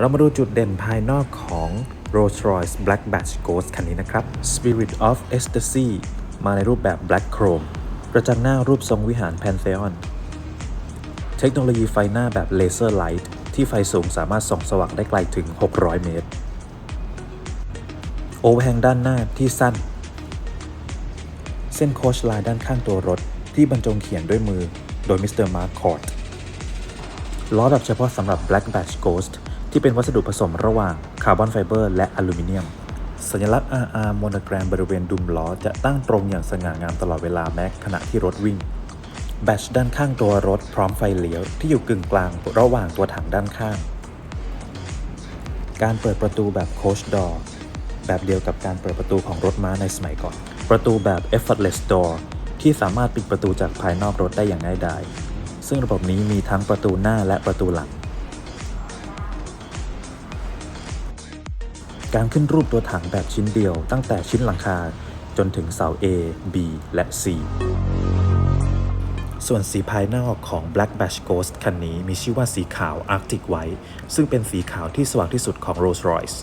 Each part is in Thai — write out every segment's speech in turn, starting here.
เรามาดูจุดเด่นภายนอกของ Rolls-Royce Black Badge Ghost คันนี้นะครับ Spirit of Ecstasy มาในรูปแบบ Black Chrome กระจังหน้ารูปทรงวิหาร Pantheon เทคโนโลยีไฟหน้าแบบ Laser Light ที่ไฟสูงสามารถส่องสว่างได้ไกลถึง 600 เมตร โอเวอร์แฮงด้านหน้าที่สั้น เส้นโคชไลน์ด้านข้างตัวรถ ที่บรรจงเขียนด้วยมือโดยมิสเตอร์มาร์คคอร์ดล้อแบบเฉพาะสำหรับ Black Badge Ghost ที่เป็นวัสดุผสมระหว่างคาร์บอนไฟเบอร์และอลูมิเนียม สัญลักษณ์ RR โมโนแกรมบริเวณดุมล้อจะตั้งตรงอย่างสง่างามตลอดเวลาแม้ขณะที่รถวิ่ง แบตชด้านข้างตัวรถพร้อมไฟเลี้ยวที่อยู่กึ่งกลางระหว่างตัวถังด้านข้าง การเปิดประตูแบบโคชดอร์แบบเดียวกับการเปิดประตูของรถม้าในสมัยก่อน ประตูแบบ effortless door ที่สามารถปิดประตูจากภายนอกรถได้อย่างง่ายดาย ซึ่งระบบนี้มีทั้งประตูหน้าและประตูหลัง การขึ้นรูปตัวถังแบบชิ้นเดียว ตั้งแต่ชิ้นหลังคาจนถึงเสา A B และ C ส่วนสีภายนอกของ Black Badge Ghost คันนี้มีชื่อว่าสีขาว Arctic White ซึ่งเป็นสีขาวที่สว่างที่สุดของ Rolls-Royce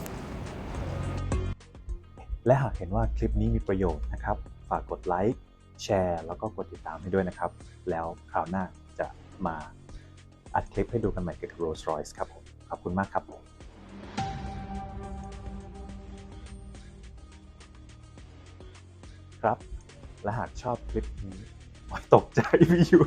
และหากเห็นว่าคลิปนี้มีประโยชน์นะครับ ฝากกดไลค์แชร์แล้วก็กดติดตามให้ด้วยนะครับ แล้วคราวหน้าจะมาอัดคลิปให้ดูกันใหม่เกี่ยวกับ Rolls-Royce ครับผม ขอบคุณมากครับครั และหากชอบคลิปนี้ ตกใจพี่อยู่